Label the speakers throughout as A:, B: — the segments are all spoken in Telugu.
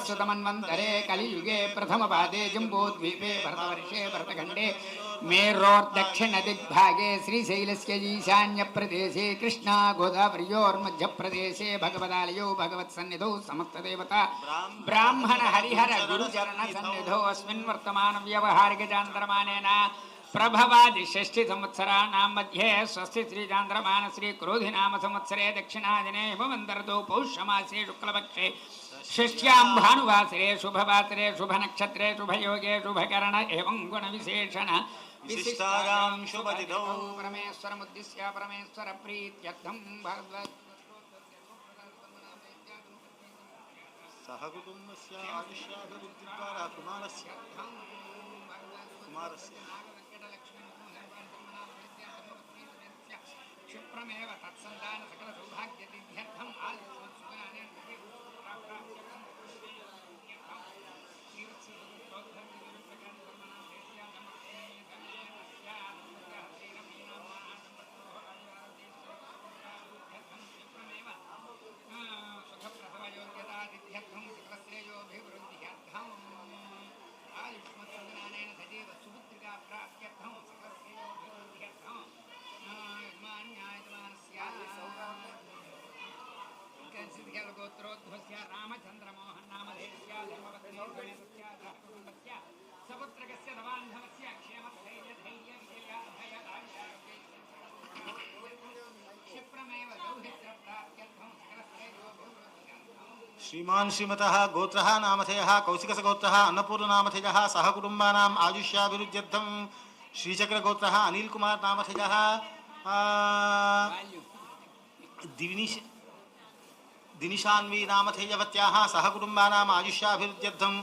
A: वैवस्वतमन्वन्तरे कलियुगे प्रथमपादे जम्बूद्वीपे भरतवर्षे भरतखण्डे मेरोर्दक्षिणदिग्भागे श्रीशैलस्य ईशान्यप्रदेशे कृष्णा गोदावर्योर्मध्यप्रदेशे भगवदालयो भगवत्सन्निधौ समस्तदेवता ब्राह्मण हरिहर गुरुचरणसन्निधौ अस्मिन् वर्तमानव्यवहारिकचान्द्रमानेन प्रभवादि षष्ठी संवत्सराणां मध्ये स्वस्ति श्रीचान्द्रमान श्री क्रोधि नाम संवत्सरे दक्षिणादिने हिमवन्तर्दौ पौष्यमासे शुक्लपक्षे षष्ट्यां भानुवासरे शुभवासरे शुभनक्षत्रे शुभयोगे शुभकरण एवं गुणविशेषण।
B: विशिष्टायां शुभतिथौ।
A: परमेश्वरमुद्दिश्य परमेश्वर प्रीत्यर्थं भगवत्।
B: सह कुटुम्बस्य आयुष्याभिवृद्धिद्वारा कुमारस्य। कुमारस्य।
A: क्षिप्रमेव तत्सन्तान सकल पौत्रोध्वस्य रामचन्द्रमोहन्नामधेयस्य गोत्र कुटुम्बस्य सपुत्रकस्य नवान्धवस्य क्षिप्रमेव दौहित्रप्राप्त्यर्थं
B: श्रीमान श्रीमतः गोत्रः नामधेयः कौशिकसगोत्रः अन्नपूर्णनामधेयः सहकुटुम्बानाम् आयुष्याभिरुज्यर्थं श्रीचक्रगोत्रः दिविनिश दिनिशान्वी नामधेयवत्याः सह कुटुम्बानाम् आयुष्याभिवृद्ध्यर्थं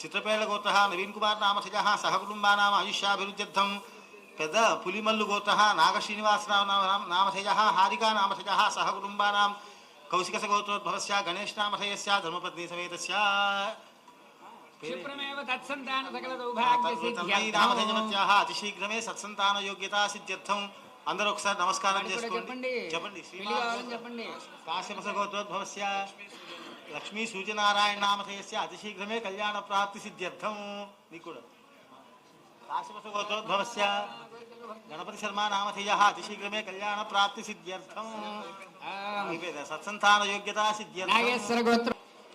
B: चित्रपेळगोत्रः नवीन्कुमार् नामधेयः सह कुटुम्बानाम् आयुष्याभिवृद्ध्यर्थं పెద్ద పులిమల్లు గోత్ర నాగశ్రీనివాసరావు నామ- నామధేయः హారికా నామధేయः సహ కుటుంబానాం కౌశికస గోత్రోద్భవస్య గణేష్ నామధేయస్య ధర్మపత్ని సమేతస్య
A: క్షిప్రమేవ తత్సంతాన సకల
B: తన్మయీ
A: సౌభాగ్యసిద్ధ్యర్థం
B: నామధేయవత్యాः అతిశీఘ్రమే సత్సంతాన యోగ్యతా సిద్ధ్యర్థం అందరూ ఒకసారి నమస్కారం చేసుకోండి.
A: చెప్పండి.
B: చెప్పండి.
A: పెళ్ళి కావాలని చెప్పండి.
B: కాశ్యపస గోత్రోద్భవస్య లక్ష్మీ సూర్యనారాయణ నామధేయస్య అతిశీఘ్రమే కళ్యాణ ప్రాప్తి సిద్ధ్యర్థం. నీకు కూడా. కాశ్యపస గోత్రోద్భవస్య గణపతి శర్మ నామధేయ అతిశీఘ్రమే కళ్యాణ ప్రాప్తి సిద్ధ్యర్థం? సత్సంతాన యోగ్యతా సిద్ధ్యర్థం.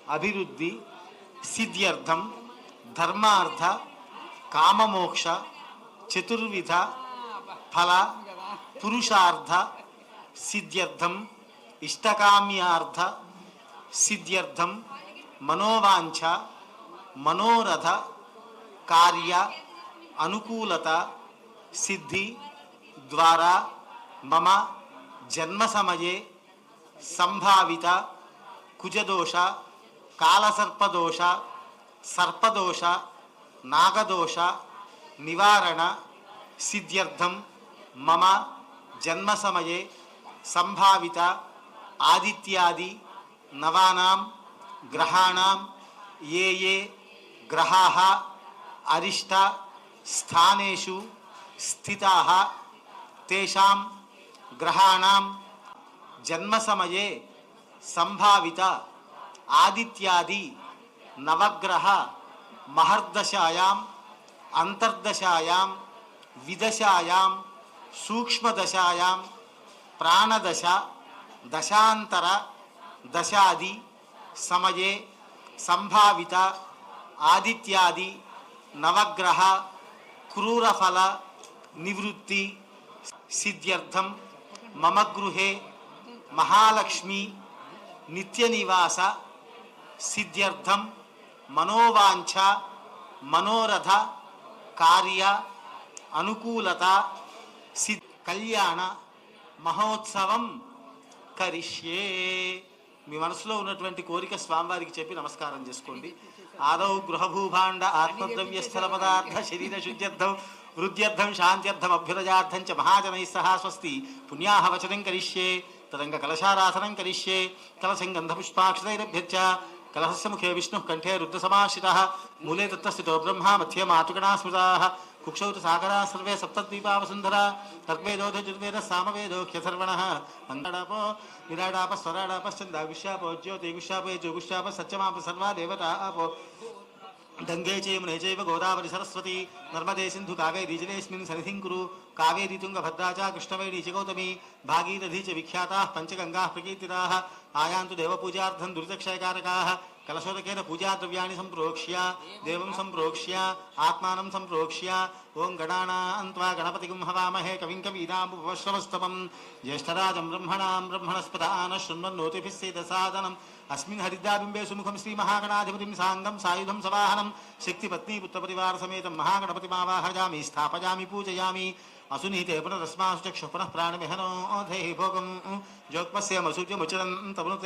B: అభివృద్ధి సిద్ధ్యర్థం. ధర్మార్థ కామమోక్ష చతుర్విధ ఫల పురుషార్థ సిద్ధ్యర్థం ఇష్టకామ్యార్థ సిద్ధ్యర్థం మనోవాంఛ మనోరథ కార్య అనుకూలత సిద్ధి ద్వారా మమ జన్మసమయే సంభావిత కుజదోష కాలసర్పదోష సర్పదోష నాగదోష నివారణ సిద్ధ్యర్థం మమ जन्म जन्मसमये संभावित आदित्यादि नवानां ग्रहाणां ये ये ग्रहाः अरिष्ट स्थानेषु स्थिताः, तेषां ग्रहाणां जन्मसमये संभावित आदित्यादि नवग्रह महर्दशायां अंतर्दशायां विदशायां सूक्ष्मदशायां, प्राणदशा, दशांतर, दशादि, समये, संभावित, आदित्यादि, नवग्रह, क्रूरफल, निवृत्ति सिद्ध्यर्थम मम गृहे, महालक्ष्मी, नित्यनिवास सिद्ध्यर्थम मनोवांछा मनोरथ, कार्य, अनुकूलता కళ్యాణ మహోత్సవం కరిష్యే. మీ మనసులో ఉన్నటువంటి కోరిక స్వామివారికి చెప్పి నమస్కారం చేసుకోండి. ఆదౌ గృహభూభాండ ఆత్మద్రవ్య స్థల పదార్థ శరీర శుద్ధ్యర్థం వృద్ధ్యర్థం శాంత్యర్థం అభ్యుదయార్థం చ మహాజనై సహా స్వస్తి. పుణ్యాహ వచనం కరిష్యే. తదంగ కలశారాసనం కరిష్యే. కలశం గంధపుష్పాక్షరైరభ్యచ్చ కలశస్య ముఖే విష్ణు కంఠే రుద్రసమాశ్రితः. మూలే తత్తస్థితో బ్రహ్మ మధ్యే మాతృగణా స్మృతా कुक्षौ च सागरा, सर्वे सप्तद्वीपावसुन्धरा ऋग्वेदोध जुर्वेद सामवेदोख्यसर्वणः मन्दाडापो निराडापः स्वराडापश्चन्दाविश्यापो जो विश्वाप सच्चमाप सर्वा देवता आपो। గంగే చైమునే చైవ గోదావరి సరస్వతి నర్మదే సింధు కావేరీ జలేస్మిన్ సన్నిధిం కురు. కావేరీ తుంగభద్రా చ కృష్ణవేణీ చ గౌతమి భాగీరథీ చ విఖ్యాతాः పంచగంగా ప్రకీర్తితాः. ఆయాంతు దేవపూజార్థం దురితక్షయకారకా కలశోదకేన పూజాద్రవ్యాన్ని సంప్రోక్ష్య. దేవం సంప్రోక్ష్య. ఆత్మానం సంప్రోక్ష్య. ఓం గణానాన్త్వా గణపతిగుం హవామహే కవిం కవీనాముపశ్రవస్తమం జ్యేష్ఠరాజం బ్రహ్మణాం బ్రహ్మణస్పదాన अस्मिन् हरिद्राबिम्बे सुमुखं श्रीमहागणाधिपतिं साङ्गं सायुधं सवाहनं शक्तिपत्नीपुत्रपरिवारसमेतं महागणपतिमावाहयामि स्थापयामि, पूजयामी। असुनीते पुनरस्मासु चक्षुः पुनः प्राणिमिहनोऽधेहि भोगम्। ज्योत्मस्य मसूर्यमुचितं तवनु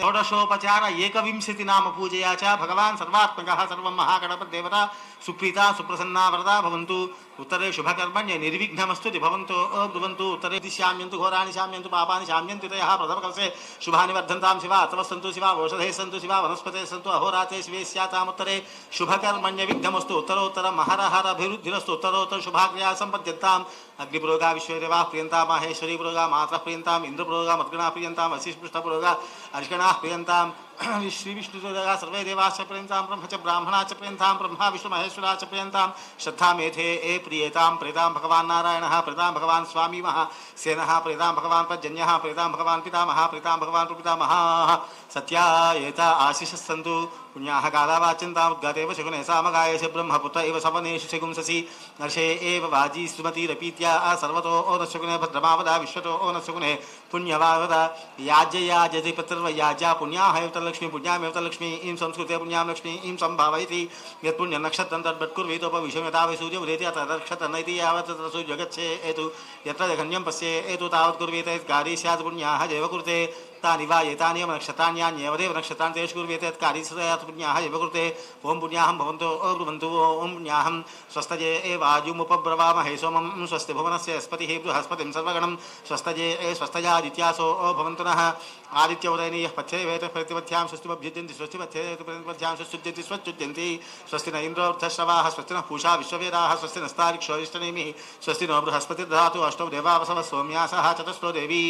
B: पूजया च भगवान् सर्वात्मकः सर्वं महागणपद्देवता सुप्रीता सुप्रसन्ना वरदा भवन्तु। उत्तरे शुभकर्मण्य निर्विघ्नमस्तु भवन्तो ब्रुवन्तु उत्तरे शाम्यन्तु घोराणि शाम्यन्तु पापानि शाम्यन्तु तयः प्रथमकलसे शुभानि वर्धन्तां शिवा अथवा सन्तु शिवा ओषधयः सन्तु शिवा, वनस्पते सन्तु अहोराते शिवे स्यातामुत्तरे शुभकर्मण्य विघ्नमस्तु। उत्तरोत्तरं महरहरभिरुद्धिरस्तु उत्तरोत्तर शुभाग्रया सम्पद्यन्ताम्। अग्निप्रोगा विश्वदेवाः प्रियन्ता माहेश्वरी प्रोगा मातः प्रियन्ताम्। इन्द्रप्रोगा मद्गणा प्रियन्ता। पर्यन्ताम् पृष्ठपुरगा पृष्ठपुरोगा अर्षिणाः श्री विष्णु सर्वे देवाश पर्यन्तां ब्रह्म च ब्राह्मणा च पर्यन्तां ब्रह्मा विष्णुमहेश्वरा च पर्यन्तां श्रद्धा मेधे ए प्रियता प्रेतां भगवान नारायण प्रेतां भगवान स्वामी महा प्रियता भगवान पज्जन्य पर्जन्यः भगवान भगवान् पितामहः प्रेतां भगवान् प्रपितामहः सत्या एता आशीष सन्तु पुण्या पुण्याः कालावाचिन्तां गतेव शकुने से ब्रह्मपुत्र इव सवनेषु शकुंससि नर्षे एव वाजी श्रीमतीरपीत्या सर्वतो ओ न शकुने भद्रमावदा विश्वतो ओ न शकुने पुण्यवावदा। याज्यया जति पत्रवयाज्या पुण्याः एवतलक्ष्मी पुण्यामेवतलक्ष्मी ईं संस्कृते पुण्यां लक्ष्मी ईं सम्भावयति यत्पुण्यनक्षत्रं तद्वत्कुर्वीतोपविषं यथा वै सूर्यमुदेति अथ नक्षत्रन इति यावत् तत्र सूर्यगच्छे एतु। यत्र जघन्यं पश्ये एतु तावत् कुर्वीत कार्ये स्यात् पुण्याः जैव कुरुते तानि वा एतान्येव देव नक्षत्रान् तेषु कुर्वेते यत्कार्ये सदयात् पुण्याः एव कृते ॐ पुण्याहं भवन्तो, अब्रुवन्तु ॐ पुण्याहं स्वस्तजे एवाजुमुपब्रवामहे सोमं स्वस्ति भुवनस्य स्पतिः बृहस्पतिं सर्वगणं स्वस्तजे ए स्वस्तजादित्यासो भवन्तु नः। आदित्यवदनीयः पथ्येवेत प्रतिपथ्यां स्वस्तिमभ्युज्यन्ति स्वस्तिपथ्येत प्रतिपथ्यां स्वस्युज्यन्ति स्वच्युज्यन्ति स्वस्ति न इन्द्रोऽर्थश्रवाः स्वस्ति नः पूषा विश्ववेदाः स्वस्ति नस्तारिक्षोरिष्टनेमिः स्वस्ति नो बृहस्पतिर्धातु अष्टौ देवावसवः सोम्यासः, चतुष्टो देवी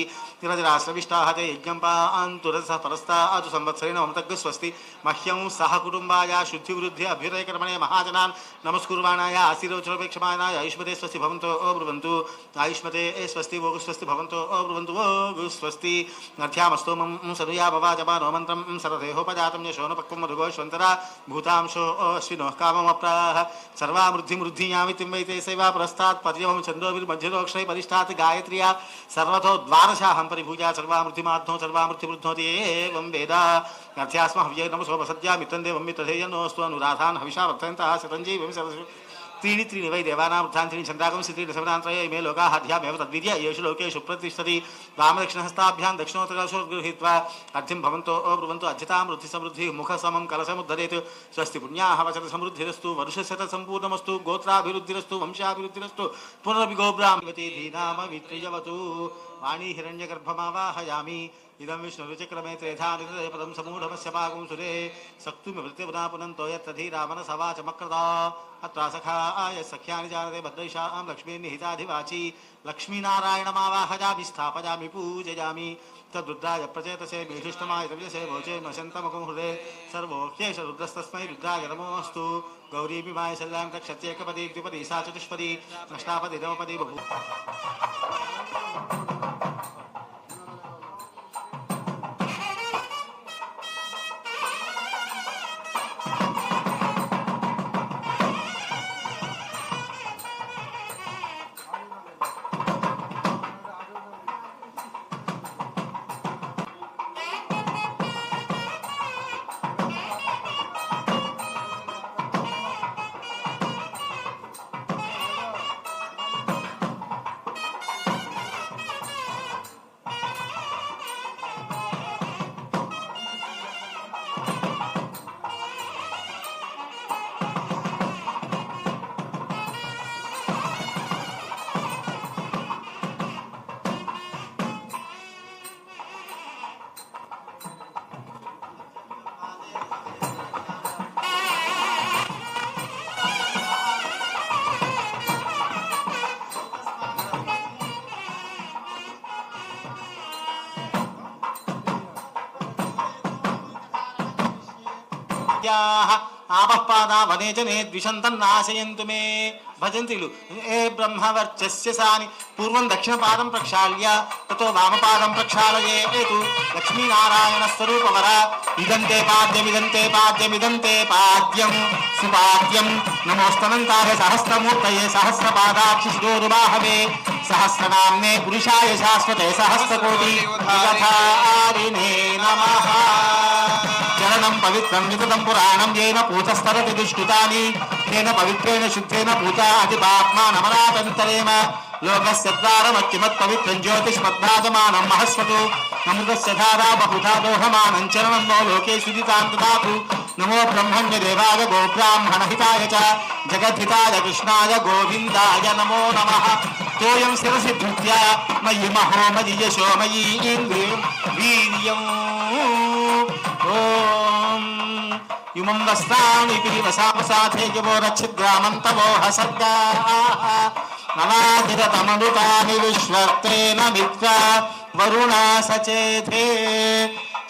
B: निरजराश्रविष्टाः ते यज्ञं पान्तुरसः परस्ता, अतु संवत्सरेण ममतग् स्वस्ति मह्यं सह कुटुम्बाय, शुद्धिवृद्धि, अभ्युदयकर्मणे महाजनान्, नमस्कुर्वाणाय, आशीर्वचनोपेक्षमाणाय, आयुष्मते स्वस्ति भवन्तो अब्रुवन्तु आयुष्मते ए स्वस्ति भोगु स्वस्ति भवन्तो अब्रुवन्तु भोगु स्वस्ति अर्थ्यामस्तु सोमं सनुयाभवाचपानो मन्त्रं सरथेहोपजातं यशोनपक्वं मधुगोष्वन्तरा भूतांशो अश्विनोः काममप्राः सर्वा मृद्धि वै ते सैवा पुरस्तात् पर्यवं छन्दोभिर्मध्यदोक्षै परिष्ठात् गायत्र्या। सर्वतो द्वादशाहं परिभूया सर्वामृद्धिमाध्नो सर्वामृद्धिवृद्धोति एवं वेद। अर्थ्यास्महव्यै नमसोपसद्यामित्रं देवं मित्रधेयन्नोऽस्तु अनुराधान् हविषा वर्धयन्तः शतञ्जीवं सरस्व त्रीणि त्रीणि वै देवानां वृद्धान्त्रीणि छन्दाकं स्त्रीणि समनान्त्रये इमे लोकाः अध्यामेव तद्विद्य येषु लोकेषु प्रतिष्ठति वामदक्षिणहस्ताभ्यां दक्षिणोत्तरसु गृहीत्वा अर्थिं भवन्तो अब्रुवन्तु अध्यतां वृद्धिसमृद्धिः मुखसमं कलशमुद्धरेत् स्वस्ति पुण्याः वचन समृद्धिरस्तु वर्षशतसम्पूर्णमस्तु गोत्राभिवृद्धिरस्तु वंशाभिवृद्धिरस्तु पुनरपि गोब्राह्मति धीनाम वित्रिजवतु वाणी हिरण्यगर्भमावाहयामि। इदं विष्णुरुचक्रमे त्रेधानिपदं समूढमस्य पागुं सुरे सक्तुमिवृत्तिपुना पुनन्तो यत्तधीरामनसवाचमक्रता अत्रा सखाय सख्यानि जानते भद्रैषां लक्ष्मीर्निहिताधिवाची लक्ष्मीनारायणमावाहयामि, स्थापयामि, पूजयामि। तद्रुद्राय प्रचेतसे मेषिष्टमाय तविजसे भोचे मशन्तमकुं हृदे सर्वोह्येष रुद्रस्तस्मै रुद्राय नमोऽस्तु। गौरीमिमाय शल्यां रक्षत्येकपदी द्विपदी, सा चतुष्पदी, नष्टापदी, नवपदी बहु। విద్యాః ఆపఃపాదా వనే జనే ద్విషంతన్నాశయంతు మే భజంతిలు ఏ బ్రహ్మవర్చస్య సాని పూర్వం దక్షిణపాదం ప్రక్షాళ్య తతో వామపాదం ప్రక్షాళయేతు లక్ష్మీనారాయణ స్వరూపవర ఇదంతే పాద్యమిదంతే పాద్యమిదంతే పాద్యం సుపాద్యం నమోస్తనంతాయ సహస్రమూర్తయే సహస్రపాదాక్షి శిరోరుబాహవే సహస్రనామ్నే పురుషాయ శాశ్వతే సహస్రకోటి నమః పురాణం పవిత్రం వితతం పురాణం ఏన పూతస్తరతి దుష్కృతాని తేన పవిత్రేణ శుద్ధేన పూత అతి పాత్మా నమరాతంతరేమ లోకస్య ద్వారమత్యమత్ పవిత్రం జ్యోతిష్మద్భాజమానం మహస్వతు అమృతస్య ధారా బహుధా దోహమానం చరణం నో లోకే సుజితాం దదాతు నమో బ్రహ్మణ్య దేవాయ గో హితాయ చ జగద్ధితాయ కృష్ణాయ గోవిందాయ నమో నమ తోయం శిరసి భృత్య మయి మహో మయి యశో మయి ఇంద్రియం వీర్యం ఓం ఇమం వస్త్రాణి పిరివసామసాథేజవో రక్షిద్రామంతవో సర్గా నవాదిరతమనుతాని విశ్వర్తేన మిత్ర వరుణా సచేతే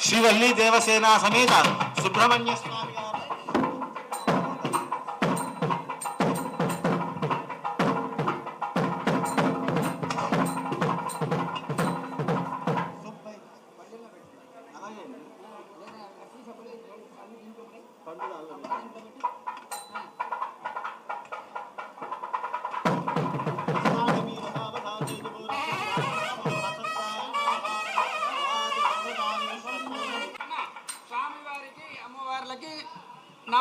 B: శ్రీవల్లి దేవసేన సమేత సుబ్రహ్మణ్య స్వామి.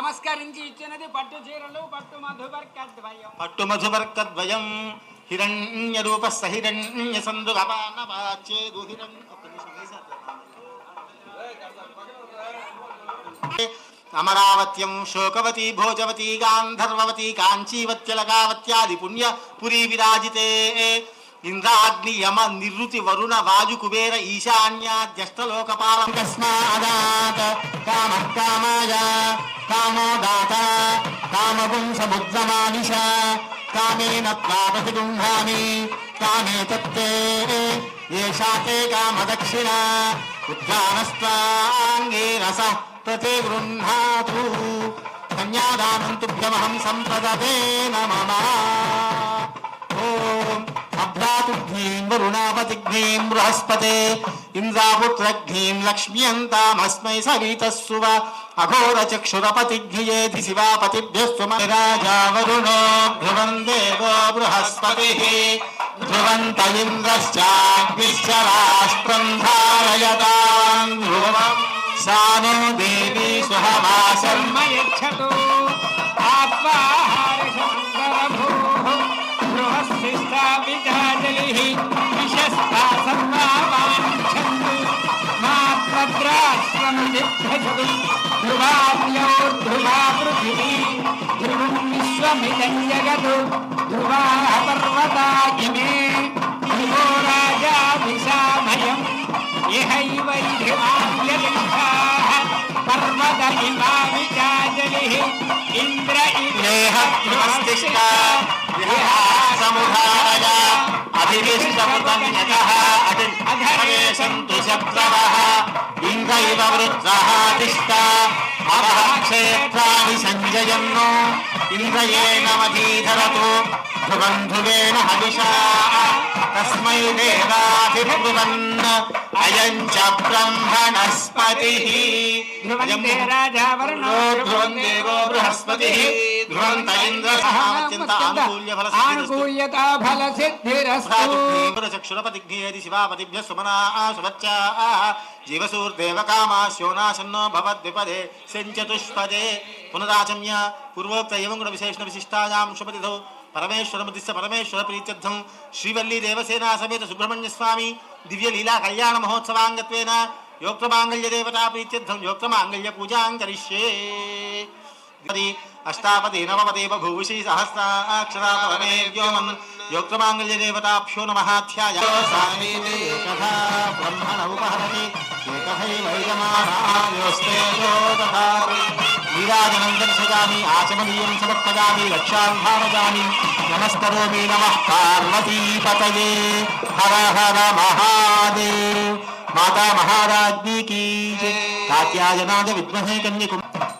A: నమస్కరించి ఇచ్చినది పట్టు చీరలు పట్టు మధువర్కద్వయం.
B: పట్టు మధువర్కద్వయం. హిరణ్య రూప సహిరణ్య సందు అపానపాచేదు అమరావత్యం శోకవతి భోజవతి గాంధర్వవతి కాంచీవత్యలగావత్యాది పుణ్య పురీ విరాజితే ఇంద్రాగ్ని యమ నిరుతి వరుణ వాయు కుబేర ఈశాన్యాద్యష్టలోకపాలం కస్మాదాత్ కామ కామాయ. కామో దాత కామగుం సముద్రమానిష కామేన త్వాపతిగుంహామి కామే తత్తే ఏషా తే కామదక్షిణ ఉద్గానస్త్వాంగేన ప్రతి గృహాతు కన్యాదానం తుభ్యమహం సంప్రదతే నమ ఓం అభ్రాతుఘ్నీం వరుణాపతిఘ్నీం బృహస్పతే ఇంద్రాపుత్రఘ్నీం లక్ష్మ్యంతామస్మై సవితస్సువ अघोरचक्षुरपतिभ्येति शिवापतिभ्यः सुमराजावरुणो भ्रुवन् देवो बृहस्पतिः ध्रुवन्त
A: इन्द्रश्चाग्निश्च राष्ट्रम् धारयताम् ध्रुवम् देवी सुहवा शर्म यच्छतु ధ్రువావ్యోర్ధ్రువా పృథివీ ధ్రువం విశ్వమిదం జగతు ధ్రువాः పర్వతా ఇమే ధ్రువో రాజా దిశామయం ఇహైవైధిమాన్యలింగాः పర్వత ఇమావిచాజలిः ఇంద్ర
B: నేహ ధ్రువస్తిష్ట సముధారయ అభివిష్టమృతం యతః అధరే సంతు శబ్దవః. ఇంద్రైవ వృత్రః తిష్ట అరః క్షేత్రాణి సంజయన్నో ఇంద్రయేణమధీధరతు ధ్రువం ధ్రువేణ హవిషా తస్మై దేవాభిర్బ్రువన్ అయం చ బ్రహ్మణస్పతిः
A: ధ్రువంతే
B: ధ్రువం దేవో బృహస్పతిः ధ్రువం తైంద్ర సహామత్యంత ఆనుకూల్య ఫల చక్షురపతిఘ్నేది శివాపతిభ్య సుమనా సువచ్చ జీవసూర్దేవకామాశోనాశన్నో భవద్విపదే సెంచతుష్పదే పునరాచమ్య పూర్వోక్త ఏవం గుణ విశేషణ విశిష్టాయాం శుభతిథౌ పరమేశ్వరమతిస్య పరమేశ్వర ప్రీత్యర్థం శ్రీవల్లి దేవసేనా సమేత సుబ్రహ్మణ్యస్వామి దివ్య లీలా కళ్యాణ మహోత్సవాంగత్వేన యోక్తమాంగళ్య దేవతా ప్రీత్యర్థం యోక్తమాంగళ్య పూజాం కరిష్యే अष्टापति नवपति बभूषि सहस्राक्षरापवने व्योमन् योक्तमाङ्गल्यदेवताभ्यो नमहाध्यायकथा ब्रह्मण उपहरति एकथैवैजमानायोस्तेजो तथा नीराजनं दर्शयामि आचमनीयं समर्पयामि रक्षां भावयामि नमस्करोमि नमः पार्वतीपतये। हर हर महादेव। माता महाराज्ञी की कात्यायनाद विद्महे कन्यकुमारी।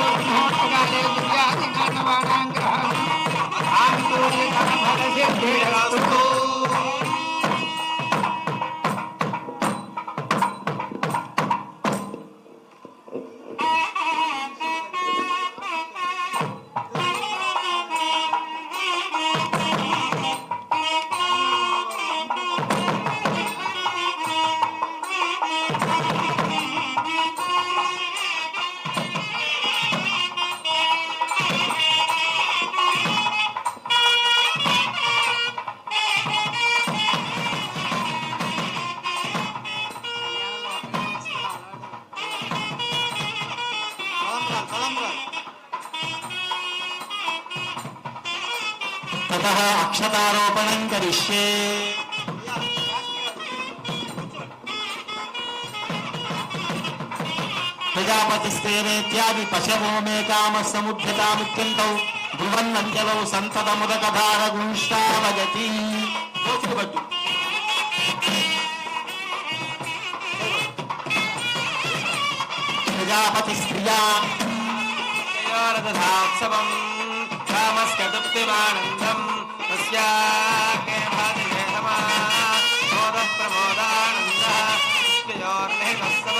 B: పశవో
C: మే కామ సముద్యతాముత్యంతౌ ధ్రువన్నంజలౌ సంతతముదకధార గుంష్టావగతి ప్రజాపతి స్త్రియా దధాత్సవం కామస్కృప్తిమానందం తస్యాకే భాతి
B: ప్రమోదానంద విష్ణయోర్నే కస్తవ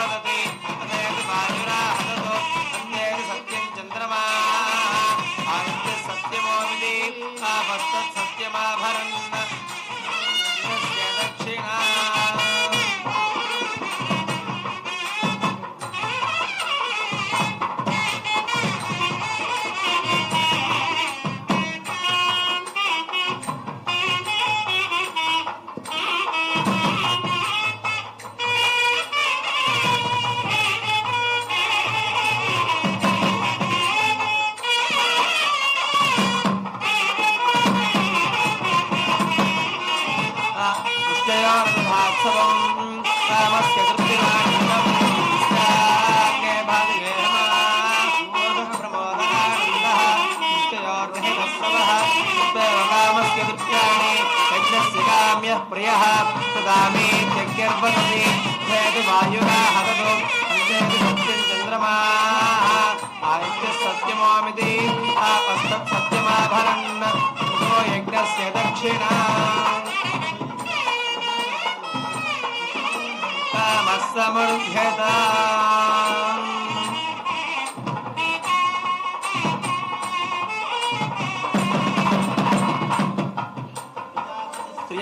B: భవతి తదేవి వాయురా హతతో అన్యేది సత్యం చంద్రమా ఆదిత్య
D: సత్యమోమిది ఆ భక్త సత్యమాభరణ ప్రతిగామ్య ప్రియ సదామే త్యగర్భసతి జయతి వాయుగా హరదో జయతి భక్తి చంద్రమా ఆయుష్య సత్యమామితి ఆపస్త సత్యమాభరణ యజ్ఞస్య దక్షిణా సమృద్ధ్యతా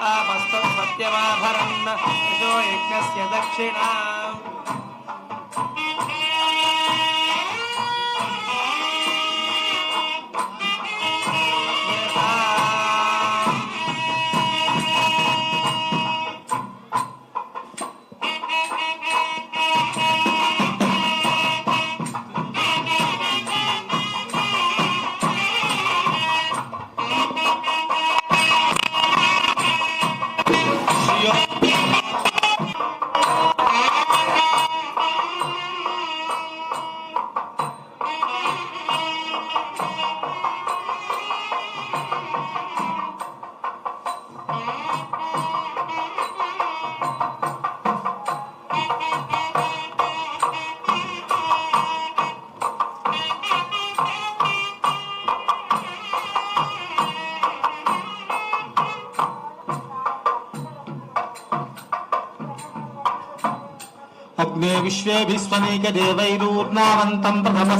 D: सत्यमोमिति आपस्तत् सत्यमाभरन् यजो यज्ञस्य दक्षिणा
B: अग्ने प्रथम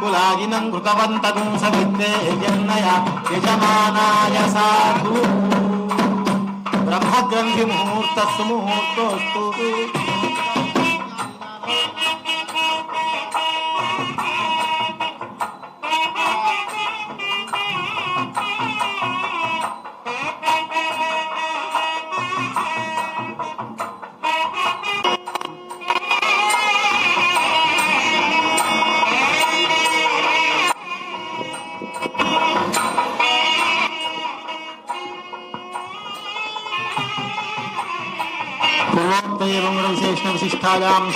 B: कुलाजिनं कृतवन्तगुं सवित्रे यन्नया यजमानाय साधु। ब्रह्मग्रन्थिमुहूर्तस्तु मुहूर्तोऽस्तु ప్రోక్త ఏం విశేషణ విశిష్టాయాం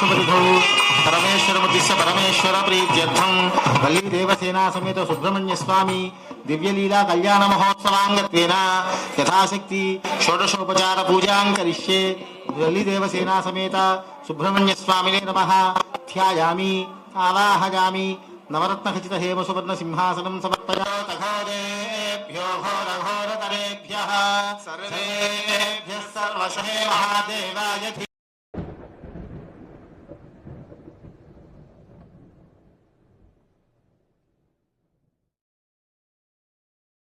B: పరమేశ్వరముద్దిశ్య పరమేశ్వర ప్రీత్యర్థం వల్లీ దేవసేనా సమేత సుబ్రహ్మణ్య స్వామి దివ్యలీలా కళ్యాణ మహోత్సవాంగత్వేన యథాశక్తి షోడశోపచార పూజాం కరిష్యే. వల్లీ దేవసేనా సమేత సుబ్రహ్మణ్య స్వామినే నమ. ధ్యాయామి. ఆవాహయామి నవరత్నఖచిత హేమ సువర్ణ సింహాసనం సమర్పయాతఘోరేభ్యో ఘోరఘోరతరేభ్యः తరేభ్య. సర్వే మహాదేవాయ ధీ-